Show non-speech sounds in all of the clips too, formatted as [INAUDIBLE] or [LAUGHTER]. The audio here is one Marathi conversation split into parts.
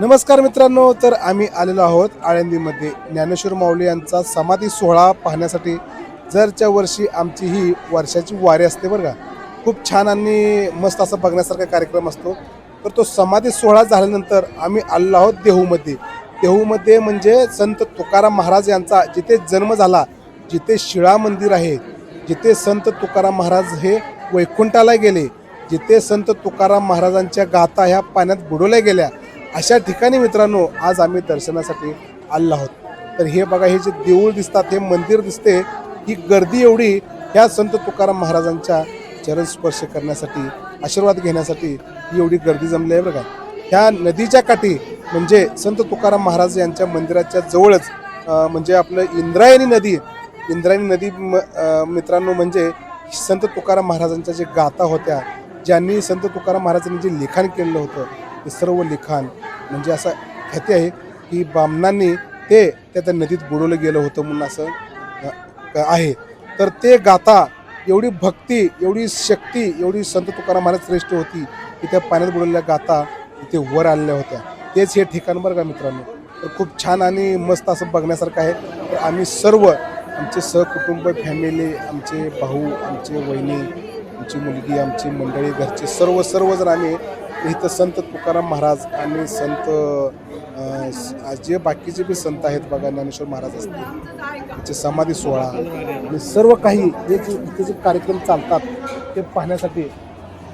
नमस्कार मित्रांनो तर आम्ही आलेलो आहोत आळंदीमध्ये. ज्ञानेश्वर माऊली यांचा समाधी सोहळा पाहण्यासाठी. जरच्या वर्षी आमची ही वर्षाची वारी असते बरं का. खूप छान आणि मस्त असा बघण्यासारखा कार्यक्रम असतो. तर तो समाधी सोहळा झाल्यानंतर आम्ही आलेलो आहोत देहूमध्ये. देहूमध्ये म्हणजे संत तुकाराम महाराज यांचा जिथे जन्म झाला जिथे शिळा मंदिर आहे जिथे संत तुकाराम महाराज हे वैकुंठाला गेले जिथे संत तुकाराम महाराजांच्या गाथा ह्या पाण्यात बुडवल्या गेल्या अशा ठिकाणी मित्रांनो आज आम्ही दर्शनासाठी आलो आहोत. तर हे बघा हे जे देऊळ दिसतात हे मंदिर दिसते ही गर्दी एवढी ह्या संत तुकाराम महाराजांच्या चरण स्पर्श करण्यासाठी आशीर्वाद घेण्यासाठी ही एवढी गर्दी जमली आहे बघा ह्या नदीच्या काठी म्हणजे संत तुकाराम महाराज यांच्या मंदिराच्या जवळच म्हणजे आपलं इंद्रायणी नदी इंद्रायणी नदी म- मित्रांनो म्हणजे संत तुकाराम महाराजांच्या जे गाथा होत्या ज्यांनी संत तुकाराम महाराजांनी जे लिखाण केलेलं होतं हे सर्व लिखाण म्हणजे असं ख्याती आहे की बामणांनी ते त्या त्या नदीत बुडवलं गेलं होतं म्हणून असं आहे. तर ते गाथा एवढी भक्ती एवढी शक्ती एवढी संत तुकाराम महाराज श्रेष्ठ होती की त्या पाण्यात बुडवलेल्या गाथा तिथे वर आलेल्या होत्या. तेच हे ठिकाण बरं का मित्रांनो? तर खूप छान आणि मस्त असं बघण्यासारखं आहे. तर आम्ही सर्व आमचे सहकुटुंब फॅमिली आमचे भाऊ आमचे वहिनी आमची मुलगी आमची मंडळी घरचे सर्व सर्वजण आम्ही इथं संत तुकाराम महाराज आणि संत जे बाकीचे बी संत आहेत बघा ज्ञानेश्वर महाराज असतील त्यांचे समाधी सोहळा आणि सर्व काही जे इथे जे कार्यक्रम चालतात ते पाहण्यासाठी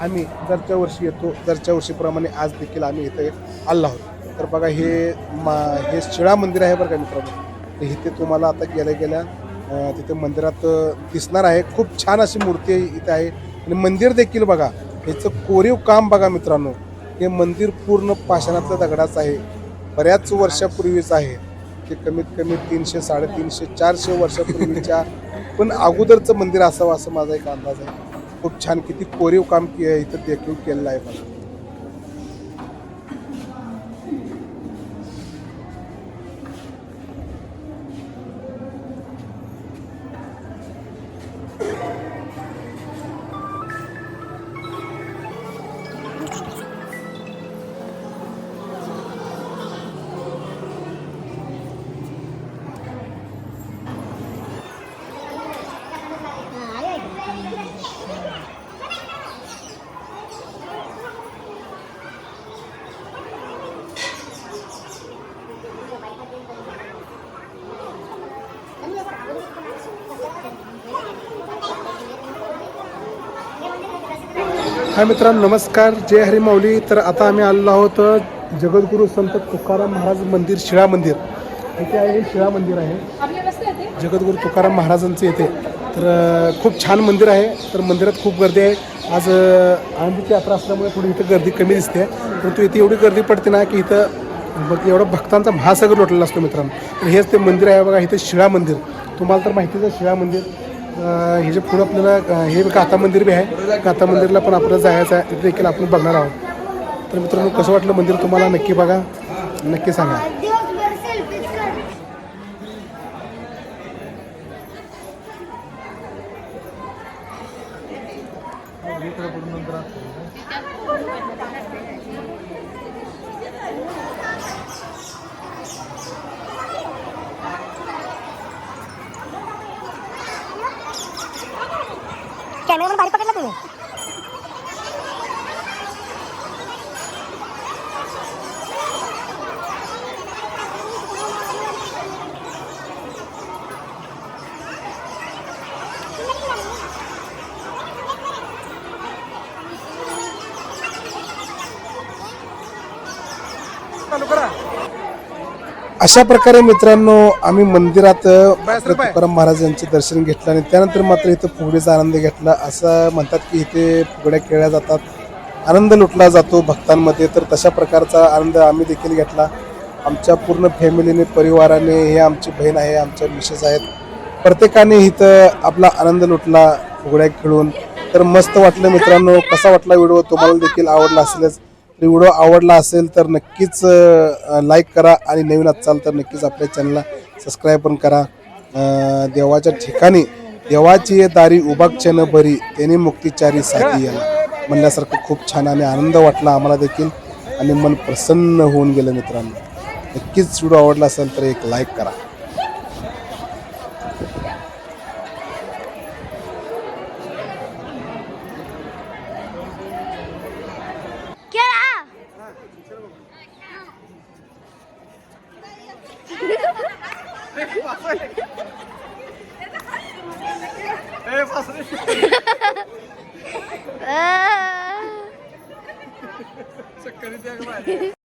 आम्ही दरच्या वर्षी येतो. दरच्या वर्षीप्रमाणे आज देखील आम्ही इथे आलो आहोत. तर बघा हे मा हे शिळा मंदिर आहे बरं का मित्रांनो. तर इथे तुम्हाला आता गेल्या गेल्या तिथे मंदिरात दिसणार आहे. खूप छान अशी मूर्ती इथे आहे. आणि मंदिर देखील बघा ह्याचं कोरीव काम बघा मित्रांनो. हे मंदिर पूर्ण पाषाणातल्या दगडाचं आहे. बऱ्याच वर्षापूर्वीच आहे. ते कमीत कमी तीनशे साडेतीनशे चारशे वर्षापूर्वीच्या [LAUGHS] पण अगोदरचं मंदिर असावं असं माझा एक अंदाज आहे. खूप छान किती कोरीव काम के इथं देखील केलेलं आहे बघा. हाय मित्रांनो नमस्कार. जय हरी माऊली. तर आता आम्ही आलेलो आहोत जगद्गुरू संत तुकाराम महाराज मंदिर शिळा मंदिर. इथे आहे हे शिळा मंदिर आहे. जगद्गुरू तुकाराम महाराजांचं येथे तर खूप छान मंदिर आहे. तर मंदिरात खूप गर्दी आहे. आज आनंदीची यात्रा असल्यामुळे थोडी इथं गर्दी कमी दिसते. परंतु इथे एवढी गर्दी पडते ना की इथं बघ एवढा भक्तांचा महासागर लोटलेला असतो मित्रांनो. तर हेच ते मंदिर आहे बघा इथं शिळा मंदिर. तुम्हाला तर माहितीच आहे शिळा मंदिर. ह्याच्या हे जे पुढं आपल्याला हे काथा मंदिर बी आहे. काथा मंदिरला पण आपल्याला जायचं आहे. ते देखील आपण बघणार आहोत. तर मित्रांनो कसं वाटलं मंदिर तुम्हाला? नक्की बघा. नक्की सांगा. दिवसभर सेल्फीच काढ कॅमेरा पण बारीक पकडला तुम्ही अशा प्रकारे मित्रांनो आम्ही मंदिरात तुकाराम महाराज यांचे दर्शन घेतलं आणि त्यानंतर मात्र इथं फुगडीचा आनंद घेतला. असं म्हणतात की इथे फुगड्या खेळल्या जातात. आनंद लुटला जातो भक्तांमध्ये. तर तशा प्रकारचा आनंद आम्ही देखील घेतला. आमच्या पूर्ण फॅमिलीने परिवाराने हे आमची बहीण आहे आमच्या मिसेस आहेत. प्रत्येकाने इथं आपला आनंद लुटला फुगड्या खेळून. तर मस्त वाटलं मित्रांनो. कसा वाटला व्हिडिओ? तुम्हाला देखील आवडला असेलच. व्हिडिओ आवडला असेल तर नक्कीच लाईक करा आणि नवीन असाल तर नक्कीच आपल्या चॅनलला सबस्क्राईब पण करा. देवाच्या ठिकाणी देवाची ये दारी उभाक्षण भरी त्याने मुक्तिचारी साधी याला. म्हणल्यासारखं खूप छान आणि आनंद वाटला आम्हाला देखील आणि मन प्रसन्न होऊन गेलं मित्रांनो. नक्कीच व्हिडिओ आवडला असेल तर एक लाईक करा. चक्कर [LAUGHS]